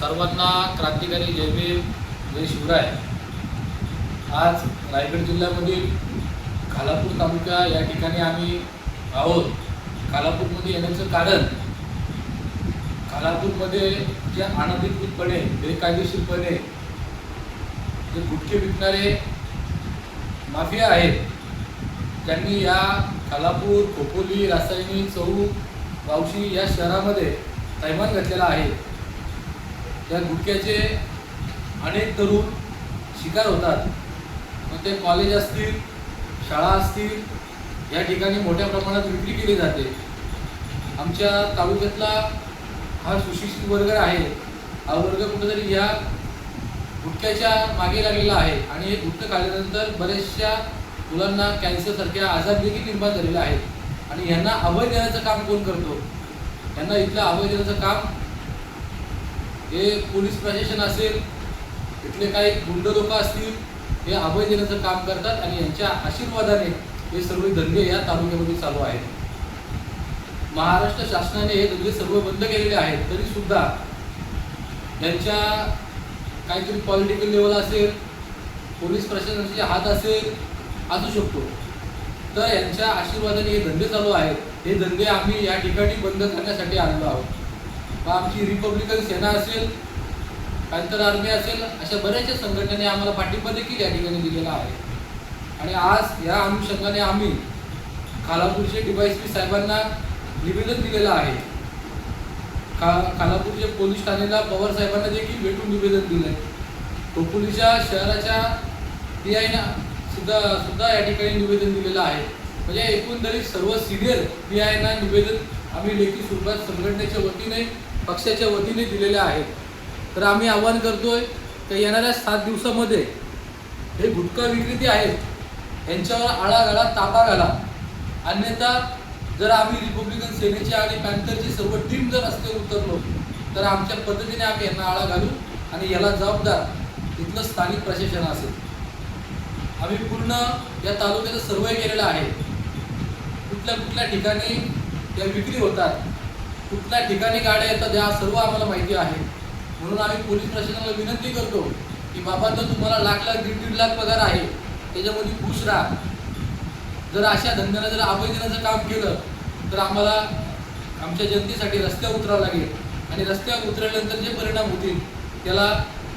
सर्वांना क्रांतिकारी जयवीर जय शिवराय. आज रायगड जिल्ह्यामधील खालापूर तालुका या ठिकाणी आम्ही आहोत. खालापूरमध्ये येण्याचं कारण खालापूरमध्ये जे अनधिकृतपणे बेकायदेशीरपणे जे गुटखे विकणारे माफिया आहेत त्यांनी या खालापूर खोपोली रासायनिक चौक वावशी या शहरामध्ये तैमान घातलेला आहे. त्या गुटख्याचे अनेक तरुण शिकार होतात. मग ते कॉलेज असतील शाळा असतील या ठिकाणी मोठ्या प्रमाणात विक्री केली जाते. आमच्या तालुक्यातला हा सुशिक्षित वर्ग आहे. हा वर्ग कुठेतरी या गुटख्याच्या मागे लागलेला आहे. आणि हे गुटखं खाल्ल्यानंतर बऱ्याचशा मुलांना कॅन्सरसारख्या आजार देखील निर्माण झालेला आहे आणि यांना अभय देण्याचं काम कोण करतो? यांना इथलं अभय देण्याचं काम हे पोलीस प्रशासन असेल इथले काही गुंड लोक असतील हे अभय देण्याचं काम करतात आणि यांच्या आशीर्वादाने हे सर्व धंदे या तालुक्यामध्ये चालू आहेत. महाराष्ट्र शासनाने हे धंदे सर्व बंद केलेले आहेत तरी सुद्धा यांच्या काहीतरी पॉलिटिकल लेवल असेल पोलीस प्रशासनाचे हात असेल असू शकतो. तर यांच्या आशीर्वादाने हे धंदे चालू आहेत. हे धंदे आम्ही या ठिकाणी बंद करण्यासाठी आलेलो आहोत. मग आमची रिपब्लिकन सेना असेल पॅन्थर आर्मी असेल अशा बऱ्याचशा संघटनेने आम्हाला पाठिंबा देखील या ठिकाणी दिलेला आहे. आणि आज या अनुषंगाने आम्ही खालापूरचे डीवायसपी साहेबांना निवेदन दिलेलं आहे. खा खालापूरच्या पोलीस ठाणेला पवार साहेबांना देखील भेटून निवेदन दिलं आहे खोपोलीच्या शहराच्या टी आयना सुद्धा सुद्धा या ठिकाणी निवेदन दिलेलं आहे. म्हणजे एकंदरीत सर्व सिनियर पी आयना निवेदन आम्ही लेखी स्वरूपात संघटनेच्या वतीने पक्षाच्या वतीने दिलेल्या आहेत. तर आम्ही आवाहन करतोय की येणाऱ्या सात दिवसामध्ये हे गुटखा विक्रेते आहेत यांच्यावर आळा घाला ताबा घाला. अन्यथा जर आम्ही रिपब्लिकन सेनेची आणि पॅन्थरची सर्व टीम जर रस्त्यावर उतरलो तर आमच्या पद्धतीने आम्ही यांना आळा घालू आणि याला जबाबदार इथलं स्थानिक प्रशासन असेल. आम्ही पूर्ण या तालुक्याचा सर्वे केलेला आहे. कुठल्या कुठल्या ठिकाणी त्या विक्री होतात कुठल्या ठिकाणी गाड्या येतात या सर्व आम्हाला माहिती आहे. म्हणून आम्ही पोलीस प्रशासनाला विनंती करतो की बाबा जर तुम्हाला लाख लाख दीड दीड लाख पगार आहे त्याच्यामध्ये खुश राहा. जर अशा धंद्यानं जर अभय देण्याचं काम केलं तर आम्हाला आमच्या जनतेसाठी रस्त्यावर उतरावं लागेल. आणि रस्त्यावर उतरल्यानंतर जे परिणाम होतील त्याला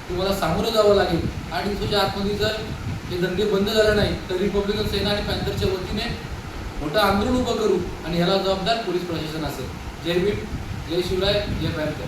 तुम्हाला सामोरं जावं लागेल. आणि तुझ्या आतमध्ये जर हे धंदे बंद झाले नाही तर रिपब्लिकन सेना आणि पॅन्थरच्या वतीने मोठं आंदोलन उभं करू आणि ह्याला जबाबदार पोलीस प्रशासन असेल. जय भीम जय शिवराय जय भारत.